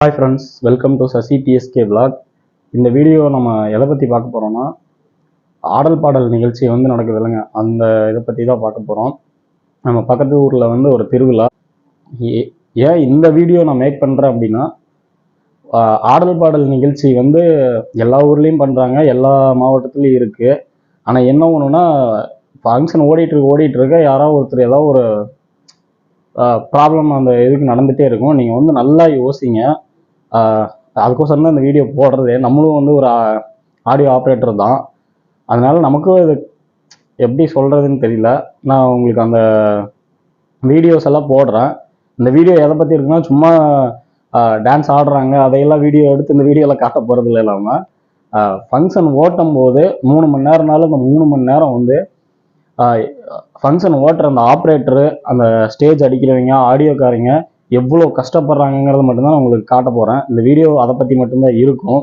Hi friends welcome to Sasi DSK blog இந்த video நம்ம எதை பற்றி பார்க்க போகிறோம்னா ஆடல் பாடல் நிகழ்ச்சி வந்து நடக்குது இல்லைங்க. அந்த இதை பற்றி தான் பார்க்க போகிறோம் நம்ம பக்கத்து ஊரில் வந்து ஒரு திருவிழா. ஏ- ஏன் இந்த வீடியோ நான் மேக் பண்ணுறேன் அப்படின்னா ஆடல் பாடல் நிகழ்ச்சி வந்து எல்லா ஊர்லேயும் பண்ணுறாங்க எல்லா மாவட்டத்துலேயும் இருக்குது ஆனால் என்ன ஒன்றுனா ஃபங்க்ஷன் ஓடிட்டுருக்கு ஓடிட்டுருக்க யாராவது ஒருத்தர் ஏதாவது ஒரு ப்ராப்ளம் அந்த இதுக்கு நடந்துகிட்டே இருக்கும். நீங்கள் வந்து நல்லா யோசிங்க. அதுக்கோசரம் தான் இந்த வீடியோ போடுறது. நம்மளும் வந்து ஒரு ஆடியோ ஆப்ரேட்டர் தான். அதனால் நமக்கும் இது எப்படி சொல்கிறதுன்னு தெரியல. நான் உங்களுக்கு அந்த வீடியோஸ் எல்லாம் போடுறேன். இந்த வீடியோ எதை பற்றி இருக்குன்னா சும்மா டான்ஸ் ஆடுறாங்க. அதையெல்லாம் வீடியோ எடுத்து இந்த வீடியோவில் காட்ட போகிறது இல்லை இல்லாமல் ஃபங்க்ஷன் ஓட்டும் போது மூணு மணி நேரம்னாலும் இந்த மூணு மணி நேரம் வந்து ஃபங்க்ஷன் ஓட்டுற அந்த ஆப்ரேட்டரு அந்த ஸ்டேஜ் அடிக்கிறவங்க ஆடியோக்காரங்க எவ்வளோ கஷ்டப்படுறாங்கங்கிறத மட்டும்தான் உங்களுக்கு காட்ட போகிறேன் இந்த வீடியோ அதை பற்றி மட்டும்தான் இருக்கும்.